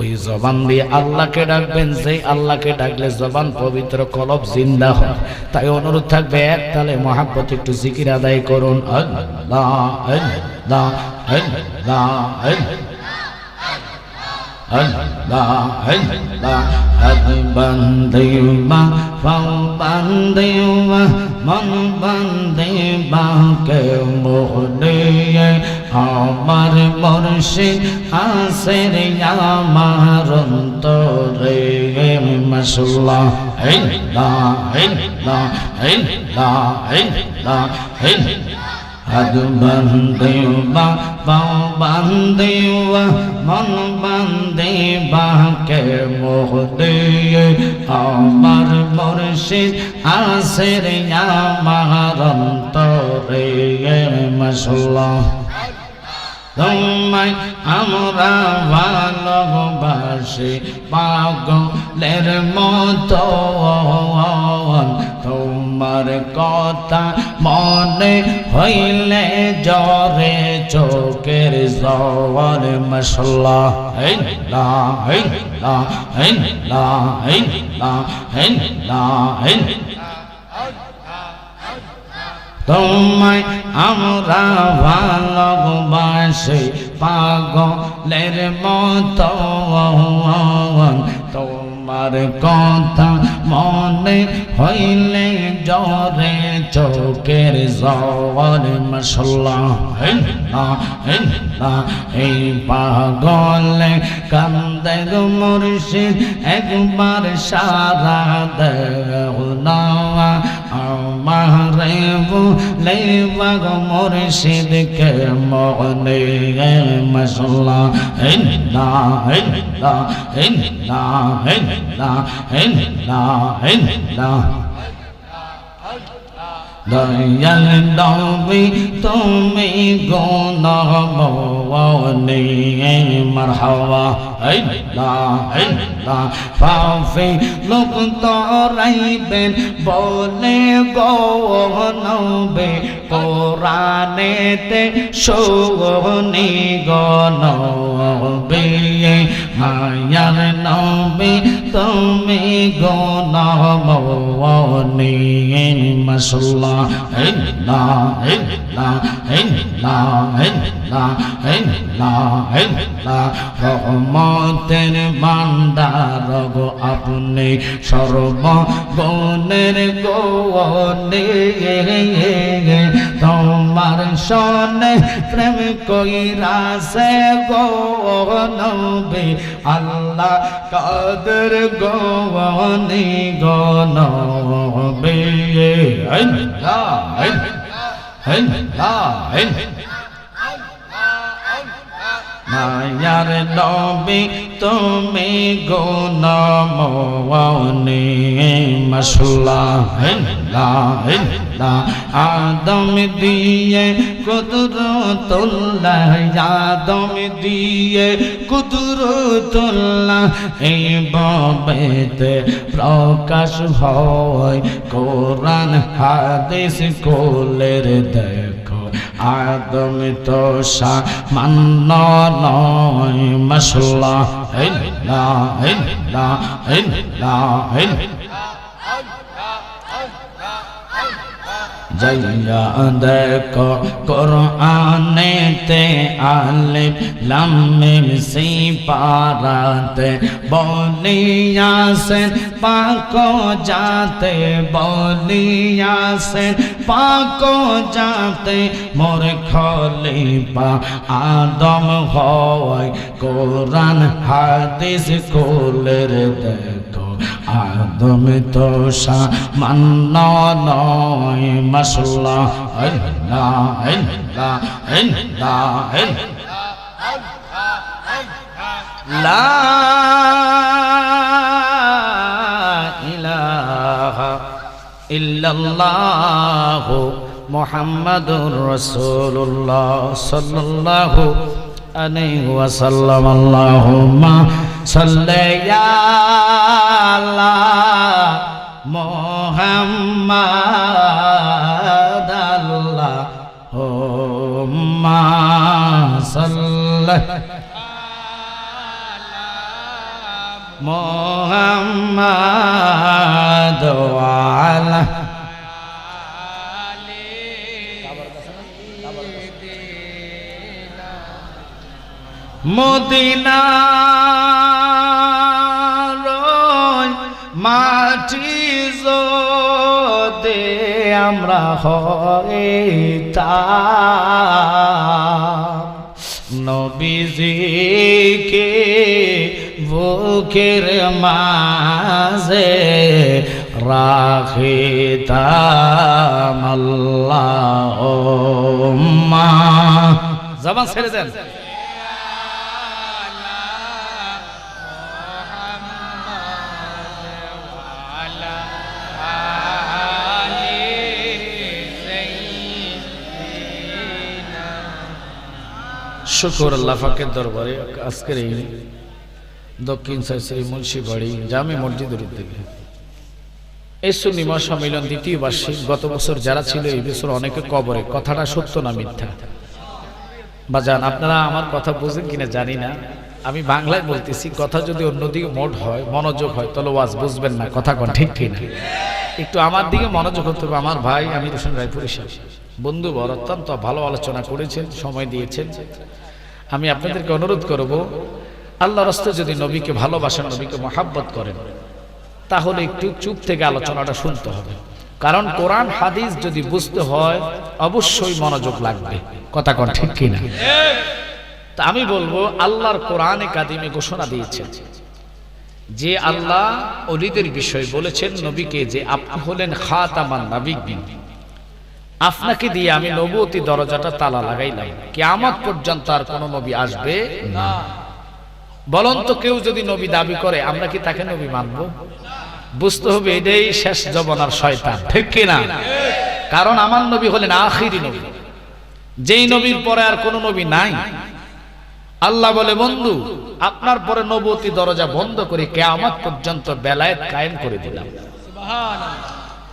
ওই জবান দিয়ে আল্লাহকে ডাকবেন যে আল্লাহকে ডাকলে জবান পবিত্র কলব জিন্দা হয় তাই অনুরোধ থাকবে এক তালে মহাব্বত একটু জিকির আদায় করুন মন বান্দিবা কে মোহনে আমার মর্শিদ আসের আমার অন্তরে আল্লাহ হাত বান্দেবা পাও বান্দেবা মন বান্দেবা কে মোহ দে আমার মুর্শিদ আসের আমার অন্তরে মাসাল্লাহ তোমায় আমরা ভালোবাসি, পাগলের মতো। তোমার কথা মনে হইলে জরে চোখের জওয়ার মশলা। হেলা হেলা হেলা হেলা হেলা হেলা তোমায় আমরা ভালোবাসি পাগলের মতো। তোমার কথা মনে হইলে জরে চোখের জওয়ার মশলা এই পাগলে কান্দে গো মুর্শিদ, একবার সারা দেও না। আমারে বলে বাগ মুর্শিদ কে মনে মশলা হেলা হেলা হেলা হেলা হেলা হেলা দয়াল নবী তুমি মারহাবা আল্লাহ আল্লাহ পাফি লোক তরাইবেন বলে গো নবে কোরআনেতে শোনি গো নবে মায়ার নবে তুমি গো নবনি মাসাল্লাহ হেলা হেলা হেলা হেলা হেলা হেলা রহমতের ভান্ডার গো আপনি সর্বগুণের গোনে তোমার সনে প্রেম কইরা সে গো নবে আল্লাহ কাদের গোনি গো নবে আল্লাহ আল্লাহ মায়ার নবী তুমি গুণমনি মশলা হেলা হেলা আদম দিয়ে কুদরতুল্লাহ, আদম দিয়ে কুদরতুল্লাহ, এই বাবেতে প্রকাশ হয়। কোরআন হাদিস কোলের দেখো আদম তো সামান্য নয় মশলা। হেলা হেলা হেলা হেলা যাইয়া দেখো কোরআনেতে আলিফ লাম মিম সিপারাতে পাক যাতে বলিয়াছেন পাক যাতে মোর খলিফা আদম হয় কোরআন হাদিস কোলের দেখো আদম তো সামান্য নয় মশলা লা ইলাহা ইল্লাল্লাহ মুহাম্মাদুর রাসূলুল্লাহ সাল্লাল্লাহু আলাইহি ওয়াসাল্লাম। আল্লাহুম্মা সাল্লি আলা মুহাম্মাদ আল্লাহুম্মা সাল্লি মোহাম্মদ ওয়ালা মদিনার মাটি দে আমরা হইতাম। নবীজিকে বুকের মাঝে রাখিতাম। আল্লাহ জবান ছেড়ে দেন। শুকর আল্লাহ দরবারে আজকের এই দক্ষিণ সাইশ্রী মুন্সি বাড়ি জামে মসজিদের উদ্যোগে। এই সুনিমা সম্মেলন দ্বিতীয় বার্ষিক। গত বছর যারা ছিল এই বছর অনেকে কবরে। কথাটা সত্য না মিথ্যা? বা যান আপনারা আমার কথা বুঝেন কিনা জানি না। আমি বাংলায় বলতেছি, কথা যদি অন্যদিকে মোট হয়, মনোযোগ হয়, তাহলে ওয়াজ বুঝবেন না। কথা কন ঠিক কিনা? একটু আমার দিকে মনোযোগ হতে হবে। আমার ভাই আমি রোশন রায়পুর সাহেব বন্ধু বর অত্যন্ত ভালো আলোচনা করেছেন, সময় দিয়েছেন। আমি আপনাদেরকে অনুরোধ করব আল্লাহ রাস্তায় যদি নবীকে ভালোবাসেন, নবীকে মহাব্বত করেন, তাহলে একটু চুপ থেকে আলোচনাটা শুনতে হবে। কারণ কোরআন, হাদিস যদি বুঝতে হয়, অবশ্যই মনোযোগ লাগবে। কথা কন ঠিক কিনা? তা আমি বলব, আল্লাহর কোরআনে কাদিমে ঘোষণা দিয়েছেন যে আল্লাহ অলিদের বিষয় বলেছেন, নবীকে যে আপনি হলেন খাতামান নাবিগিন আপনাকে দিয়ে আমি নবতী দরজাটা তালা লাগাইলাম। কিয়ামত পর্যন্ত আর কোন নবী আসবে না। বলুন তো কেউ যদি নবী দাবি করে, আমরা কি তাকে নবী মানব? বুঝতে হবে, এটাই শেষ জবনার শয়তান। ঠিক কিনা? কারণ আমার নবী হলেন আখিরি নবী। যেই নবীর পরে আর কোন নবী নাই। আল্লাহ বলে, বন্ধু, আপনার পরে নবতী দরজা বন্ধ করে কেয়ামত পর্যন্ত বেলায়েত কায়েম করে দিলাম।